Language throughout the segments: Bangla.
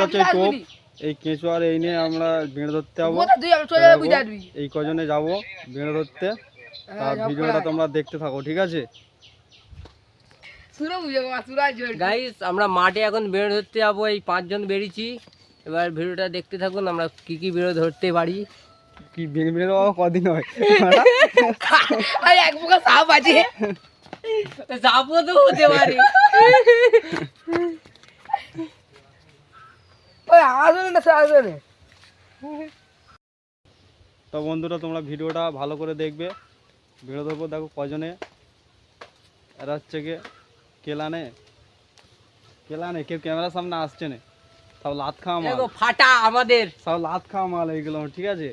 হচ্ছে এই টোপ এই কেঁচো আর এই নিয়ে আমরা বেড়ে ধরতে যাব। এই কজনে যাব বেড়ে ধরতে। আর ভিডিওটা তোমরা দেখতে থাকো ঠিক আছে? গাইস আমরা মাঠে এখন বেড়ে ধরতে যাব এই পাঁচজন বেরিয়েছি। এবার ভিডিওটা দেখতে থাকুন আমরা কি কি বেড়ে ধরতে পারি। কি বেড়ে বেড়ে বাবা কদিন হয়? এক মুখা সাপ আছে। যাব তো হতে পারে। আসবে না স্যার আসবে না। তো বন্ধুরা তোমরা ভিডিওটা ভালো করে দেখবে। বেড়ে ধরবো দেখো কজনে। এরা হচ্ছে গিয়ে কেলানে। কেলানে কেউ ক্যামেরার সামনে আসছে না। সব লাত খাওয়া মাল। ফাটা আমাদের। সব লাত খাওয়া মাল এইগুলো ঠিক আছে?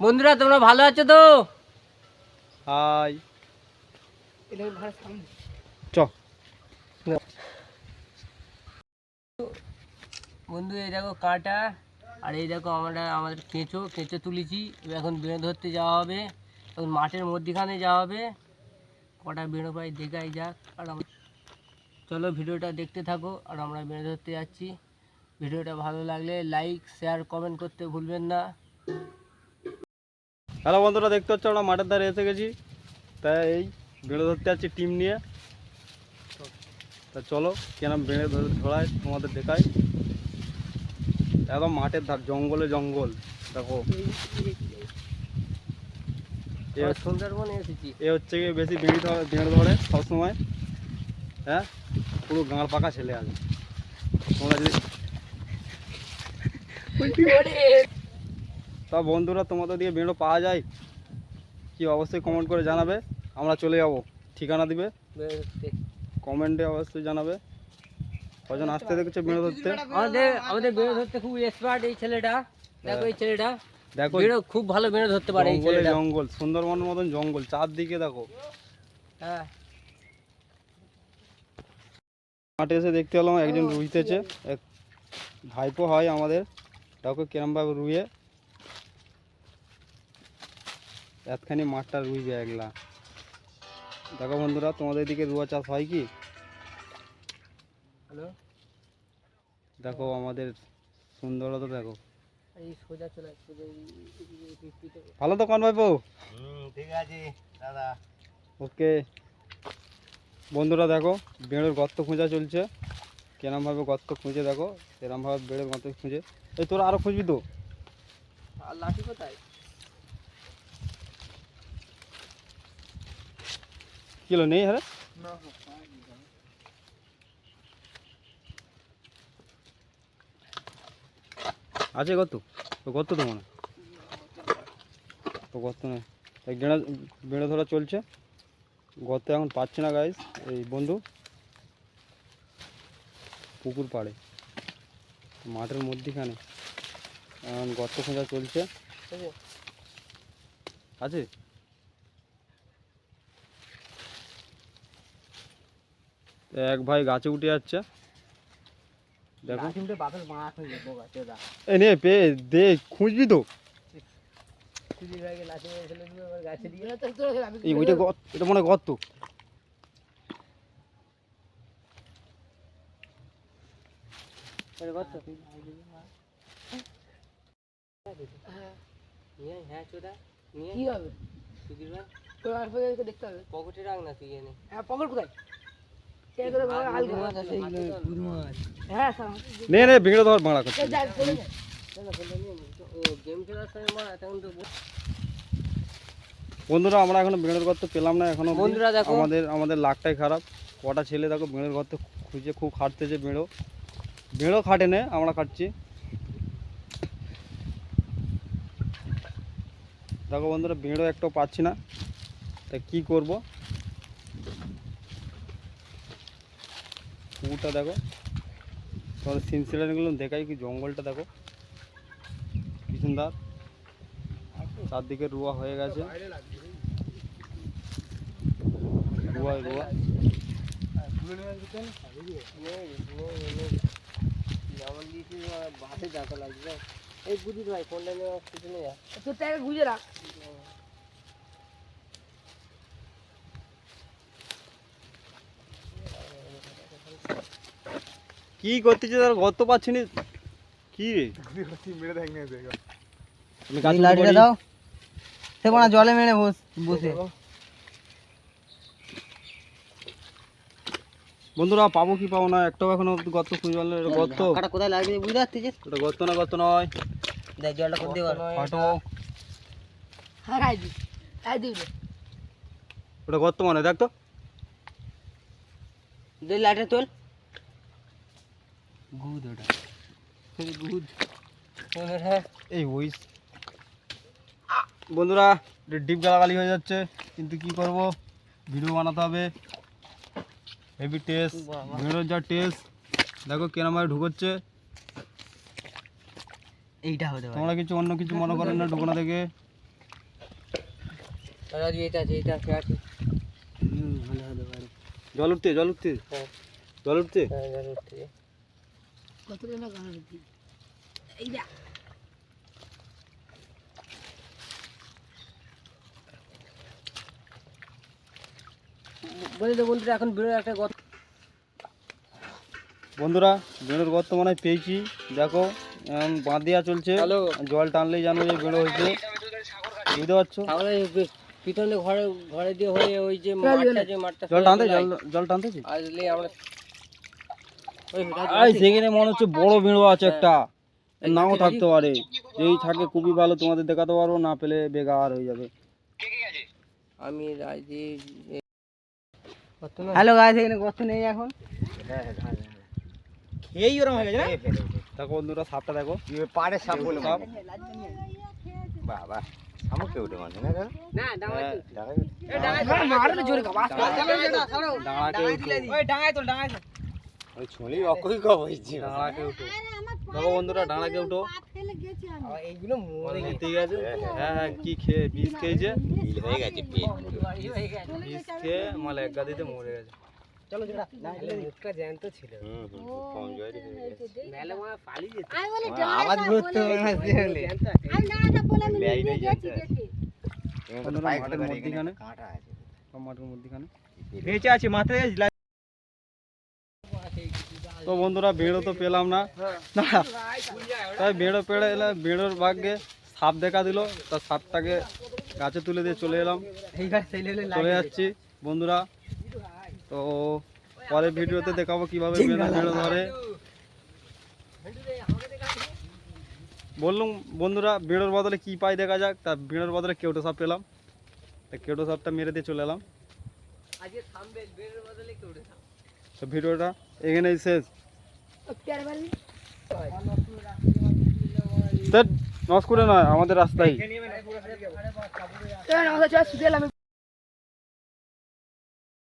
বন্ধুরা তোমরা ভালো আছো তো? হাই। চ। বন্ধু, এই দেখো কাঁটা, আর এই দেখো আমরা আমাদের কেঁচো কেঁচো তুলেছি। এখন বেড়ে ধরতে যাওয়া হবে। এখন মাঠের মধ্যিখানে যাওয়া হবে। কটা বেড়ো পাই দেখাই যাক। আর চলো ভিডিওটা দেখতে থাকো, আর আমরা বেড়ে ধরতে যাচ্ছি। ভিডিওটা ভালো লাগলে লাইক শেয়ার কমেন্ট করতে ভুলবেন না। হ্যালো বন্ধুরা, দেখতে হচ্ছে আমরা মাঠের ধারে এসে গেছি। তাই এই বেড়ে ধরতে যাচ্ছি টিম নিয়ে। তা চলো, কেন বেড়ে ধরে ধরায় তোমাদের দেখাই। একদম মাঠের ধার জঙ্গলে জঙ্গল দেখো। এ হচ্ছে গিয়ে বেশি বেড়ে ধরে বেড়ে ধরে সবসময়। হ্যাঁ? পুরো গাঁড় পাকা ছেলে আছে। তোমরা যদি তা বন্ধুরা তোমাদের দিয়ে বেড়ো পাওয়া যায়। কি অবশ্যই কমেন্ট করে জানাবে। আমরা চলে যাব। ঠিকানা দিবে। কমেন্টে অবশ্যই জানাবে। কজন আসতে দেখছে বেড়ো ধরতে আমাদের আমাদের বেড়ে ধরতে খুব এক্সপার্ট এই ছেলেটা। দেখো এই ছেলেটা। দেখো খুব ভালো বেড়ে ধরতে পারে এই ছেলেটা। জঙ্গল সুন্দরবনের মতন জঙ্গল চারদিকে দেখো। হ্যাঁ। মাঠে এসে দেখতে পেলাম একজন রুইতেছে। এক ভাইপো হয় আমাদের। দেখো কিরমভাবে রুইয়ে। এতখানি মাঠটা রুইবে একলা। দেখো বন্ধুরা তোমাদের দিকে রুয়া চাষ হয় কি? হ্যালো দেখো আমাদের সুন্দরতা দেখো। ভালো তো কোন ভাইপো ঠিক আছে দাদা। ওকে। বন্ধুরা দেখো বেড়ের গর্ত খোঁজা চলছে। কেরমভাবে গর্ত খুঁজে দেখো এরমভাবে বেড়ের গর্ত খুঁজে। এই তোরা আরও খুঁজবি তো। আর লাঠি কোথায়? কিলো নেই হ্যাঁ আছে কত? কত তো মনে? তো গর্ত নেই গেঁড়া বেড়ে ধরা চলছে। গর্ত এখন পাচ্ছে না গাইস এই বন্ধু। পুকুর পাড়ে। মাঠের মধ্যিখানে। এখন গর্ত খোঁজা চলছে? আছে? এক ভাই গাছে উঠে যাচ্ছে। দেখো। উঠে বাপের মাছ হয়ে যাব গাছে ওরা এ নে পে দে খুঁজবি তো। চুরি হয়ে গেলে লাঠি মেরে ফেলে দিবে আবার গাছে দিয়ে এই ওইটা গর্ত এটা মনে গর্ত। হ্যাঁ কি হবে? তোর দেখতে হবে? পকেটে রাখ না তুই এনে। হ্যাঁ পকেট কোথায় কে করে বাবা আলগা হ্যাঁ স্যার নে নে ভিড়ে ধর বাড়া তো বন্ধুরা আমরা এখনও বেড়ের গর্ত পেলাম না এখনও বন্ধুরা দেখো। আমাদের আমাদের লাকটাই খারাপ। কটা ছেলে দেখো বেড়ের গর্ত খুঁজে খুব খাটতেছে বেড়ো। বেড়ো খাটে নে আমরা খাটছি। দেখো বন্ধুরা বেড়ো একটাও পাচ্ছি না। তা কি করব? পুকুরটা দেখো তোমাদের সিনসিডেন্টগুলো দেখাই কি জঙ্গলটা দেখো কি সুন্দর চারদিকে রুয়া হয়ে গেছে রুয়ায় রুয়া যেমন দিয়েছি বাসে দেখা লাগবে এই বুঝি ভাই ফোনটা নিয়ে আমার পিছনে যা তোর টাকা গুজে রাখ কি করতেছে তার গর্ত পাচ্ছি না? কি রে? মেরে দেখ আমি কাজ এই লাঠিটা দাও। সে বানা জলে মেরে বস বসে। বন্ধুরা পাবো কি পাবো না? একটাও এখনও গর্ত খুঁজে পারল এটা গর্ত। কাটা কোথায় লাগবে বুঝতে পারছিস? এটা গর্ত না গর্ত নয়। দেখ জলটা করতে পারো ফাটক হারাই দি আই দিবি। ওটা গর্ত মানে দেখ তো। দুই লাঠি তোল। গুদ ওটা। গুড এই ওই বন্ধুরা ডিপ গালাগালি হয়ে যাচ্ছে। কিন্তু কি করব? ভিডিও বানাতে হবে। হেভি টেস্ট ভিডিওর যা টেস্ট দেখো কেরামায় ঢুকোচ্ছে। এইটা হতে তোমরা কিছু অন্য কিছু মনে করেন না ঢুকোনা থেকে জল উঠতে জল উঠতে হ্যাঁ। জল উঠতে হ্যাঁ, দাদা উঠতে গান বলি বন্ধুরা এখন বেরোয় একটা গত বন্ধুরা বেড়োর গর্ত মানে পেয়েছি। দেখো বাঁধ দেওয়া চলছে। জল টানলেই জানো যে বেড়ো হয়েছে। বুঝতে পারছ? তাহলে পিছনে ঘরে ঘরে দিয়ে হয়ে ওই যে মাঠটা যে মাঠটা জল টানতে জল জল টানতেছি আসলে আমরা এই সেখানে মনে হচ্ছে বড় ভিড়ও আছে একটা। নাও থাকতে পারে। যেই থাকে খুবই ভালো তোমাদের দেখাতে পারব না পেলে বেকার হয়ে যাবে। আমি হ্যালো গাইস এখানে গর্ত নেই এখন। খেয়েই ওরম হয়ে গেছে দেখো বন্ধুরা সাপটা দেখো। পাড়ে সাপ বলে সাপ। বাবা শামুককে উঠে মাঝে না? না ডাঙাই দাঁড়াই মারলে জোরে ওই ডাঙায় তোল। ডাঙায় ওই ছুঁলি অকই কব হয়েছে ডাঙাকে উঠো দেখো বন্ধুরা ডাঙাকে উঠো এইগুলো মানে জিতে গেছে হ্যাঁ হ্যাঁ কি খেয়ে বিষ খেয়েছে বিল হয়ে গেছে পেট বিষ খেয়ে মাল এক গাদিতে মরে গেছে চলো মুখটা জ্যান্ত ছিল হয়ে আওয়াজ করতে হবে না বলে কাঁটা আছে সব মাঠের বেঁচে আছে মাথায় তো বন্ধুরা বেড়ো তো পেলাম না। তাই বেড়ো পেড়ে এলে বেড়োর ভাগ্যে সাপ দেখা দিল তা সাপটাকে গাছে তুলে দিয়ে চলে এলাম। চলে যাচ্ছি বন্ধুরা। তো পরের ভিডিওতে দেখাবো কীভাবে বেড়ো বেড়ো ধরে। বললুম বন্ধুরা বেড়োর বদলে কি পাই দেখা যাক। তা বেড়োর বদলে কেউটো সাপ পেলাম। তা কেউটো সাপটা মেরে দিয়ে চলে এলাম। তো ভিডিওটা এখানেই শেষ। নষ্ট নয় আমাদের রাস্তায়।